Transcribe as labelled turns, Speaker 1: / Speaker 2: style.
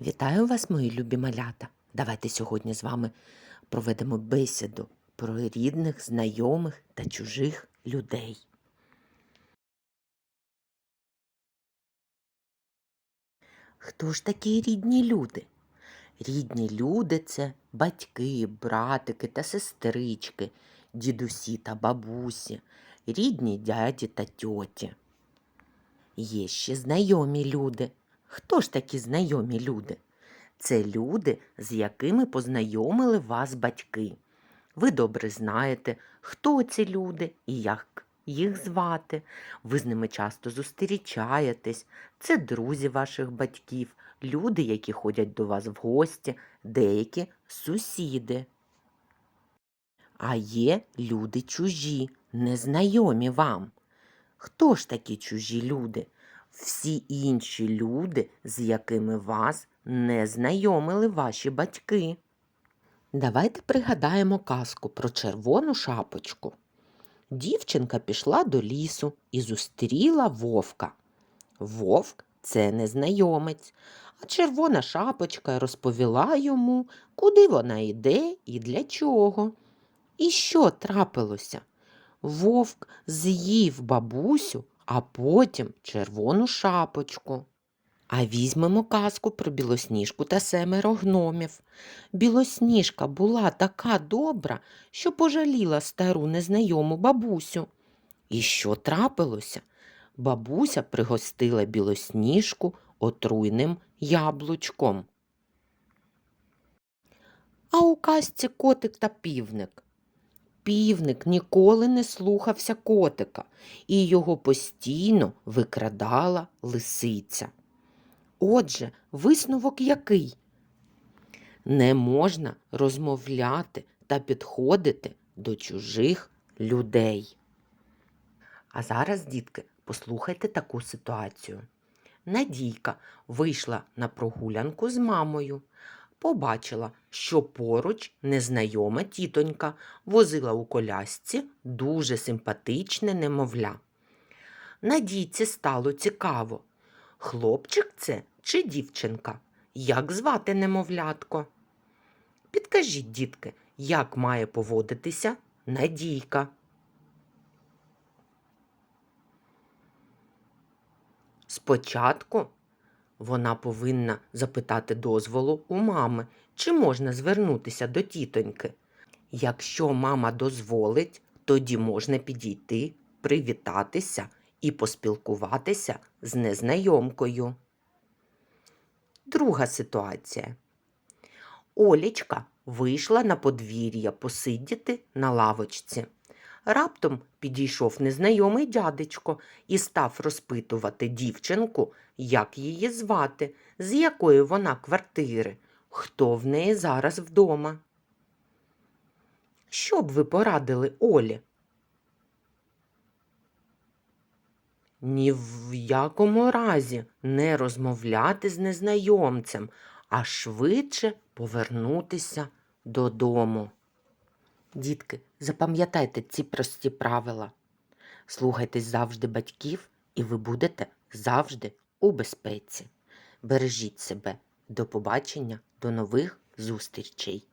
Speaker 1: Вітаю вас, мої любі малята. Давайте сьогодні з вами проведемо бесіду про рідних, знайомих та чужих людей. Хто ж такі рідні люди? Рідні люди це батьки, братики та сестрички, дідусі та бабусі, рідні дяді та тьоті. Є ще знайомі люди. Хто ж такі знайомі люди? Це люди, з якими познайомили вас батьки. Ви добре знаєте, хто ці люди і як їх звати. Ви з ними часто зустрічаєтесь. Це друзі ваших батьків, люди, які ходять до вас в гості, деякі сусіди. А є люди чужі, незнайомі вам. Хто ж такі чужі люди? Всі інші люди, з якими вас не знайомили ваші батьки. Давайте пригадаємо казку про червону шапочку. Дівчинка пішла до лісу і зустріла вовка. Вовк це незнайомець, а червона шапочка розповіла йому, куди вона йде і для чого. І що трапилося? Вовк з'їв бабусю, а потім червону шапочку. А візьмемо казку про білосніжку та семеро гномів. Білосніжка була така добра, що пожаліла стару незнайому бабусю. І що трапилося? Бабуся пригостила білосніжку отруйним яблучком. А у казці котик та півник. Півник ніколи не слухався котика, і його постійно викрадала лисиця. Отже, висновок який? Не можна розмовляти та підходити до чужих людей. А зараз, дітки, послухайте таку ситуацію. Надійка вийшла на прогулянку з мамою. Побачила, що поруч незнайома тітонька возила у колясці дуже симпатичне немовля. Надійці стало цікаво, хлопчик це чи дівчинка? Як звати немовлятко? Підкажіть, дітки, як має поводитися Надійка? Спочатку вона повинна запитати дозволу у мами, чи можна звернутися до тітоньки. Якщо мама дозволить, тоді можна підійти, привітатися і поспілкуватися з незнайомкою. Друга ситуація. Олічка вийшла на подвір'я посидіти на лавочці. Раптом підійшов незнайомий дядечко і став розпитувати дівчинку, як її звати, з якої вона квартири, хто в неї зараз вдома. Що б ви порадили Олі? Ні в якому разі не розмовляти з незнайомцем, а швидше повернутися додому. Дітки, запам'ятайте ці прості правила. Слухайтесь завжди батьків, і ви будете завжди у безпеці. Бережіть себе. До побачення, до нових зустрічей!